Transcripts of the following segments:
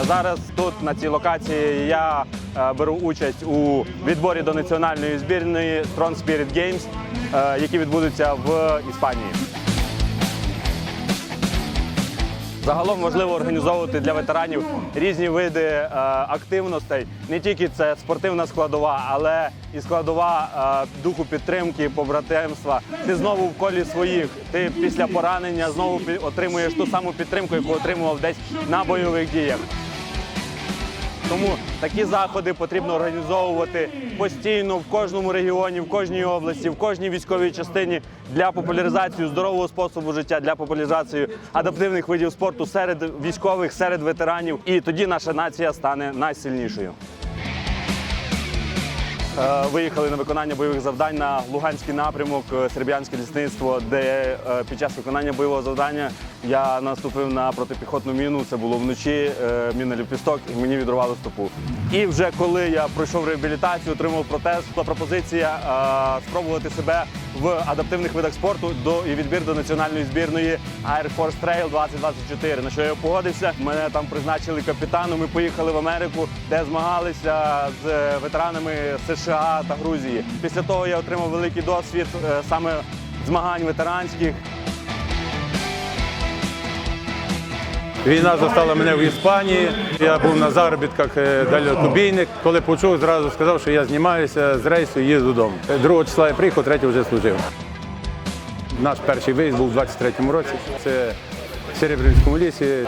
Зараз тут на цій локації я е, беру участь у відборі до національної збірної Strong Spirit Games, е, які відбудуться в Іспанії. Загалом важливо організовувати для ветеранів різні види е, активностей. Не тільки це спортивна складова, але і складова е, духу підтримки, побратимства. Ти знову в колі своїх. Ти після поранення знову отримуєш ту саму підтримку, яку отримував десь на бойових діях. Тому такі заходи потрібно організовувати постійно в кожному регіоні, в кожній області, в кожній військовій частині для популяризації здорового способу життя, для популяризації адаптивних видів спорту серед військових, серед ветеранів. І тоді наша нація стане найсильнішою. Е, Виїхали на виконання бойових завдань на Луганський напрямок, е, Серб'янське лісництво, де е, під час виконання бойового завдання я наступив на протипіхотну міну. Це було вночі, міна ліпісток, і мені відрувало стопу. І вже коли я пройшов реабілітацію, отримав протез, була пропозиція спробувати себе в адаптивних видах спорту до і відбір до національної збірної Air Force Trail 2024. На що я погодився. Мене там призначили капітаном. Ми поїхали в Америку, де змагалися з ветеранами США та Грузії. Після того я отримав великий досвід е, саме змагань ветеранських. Війна застала мене в Іспанії. Я був на заробітках е, далекобійник. Коли почув, зразу сказав, що я знімаюся з рейсу і їду додому. Другого числа я приїхав, третього вже служив. Наш перший виїзд був у 23-му році. Це в Серебрянському лісі.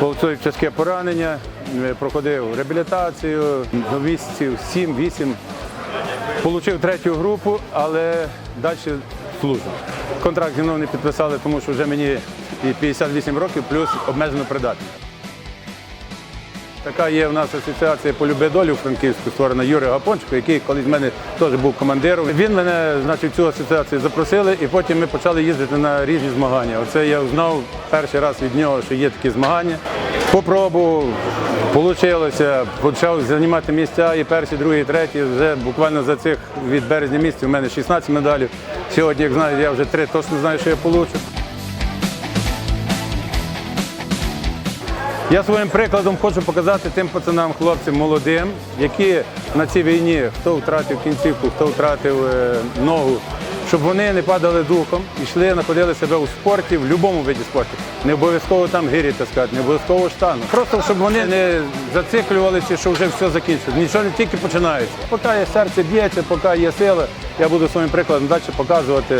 Получив тяжке поранення, е, проходив реабілітацію до місяців 7-8. Получив третю групу, але далі служу. Контракт зі мною не підписали, тому що вже мені і 58 років, плюс обмежено придатність. Така є в нас асоціація «Полюби долю» у Франківську, створена Юрій Гапонченко, який колись в мене теж був командиром. Він мене значить, в цю асоціацію запросили, і потім ми почали їздити на різні змагання. Оце я узнав перший раз від нього, що є такі змагання. Попробував, вийшло, почав займати місця і перші, другі, треті. Вже буквально за цих від березня місяця у мене 16 медалів. Сьогодні, як знаєте, я вже три точно знаю, що я получу. Я своїм прикладом хочу показати тим пацанам, хлопцям молодим, які на цій війні, хто втратив кінцівку, хто втратив е, ногу, щоб вони не падали духом, йшли, знаходили себе у спорті, в будь-якому виді спорту. Не обов'язково там гирі таскати, не обов'язково штангу. Просто щоб вони не зациклювалися, що вже все закінчиться. Нічого не тільки починається. Поки є серце б'ється, поки є сила, я буду своїм прикладом далі показувати,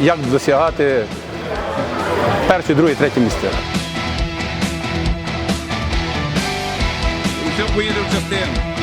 як досягати перші, другі, треті місця. Все поїде в частину.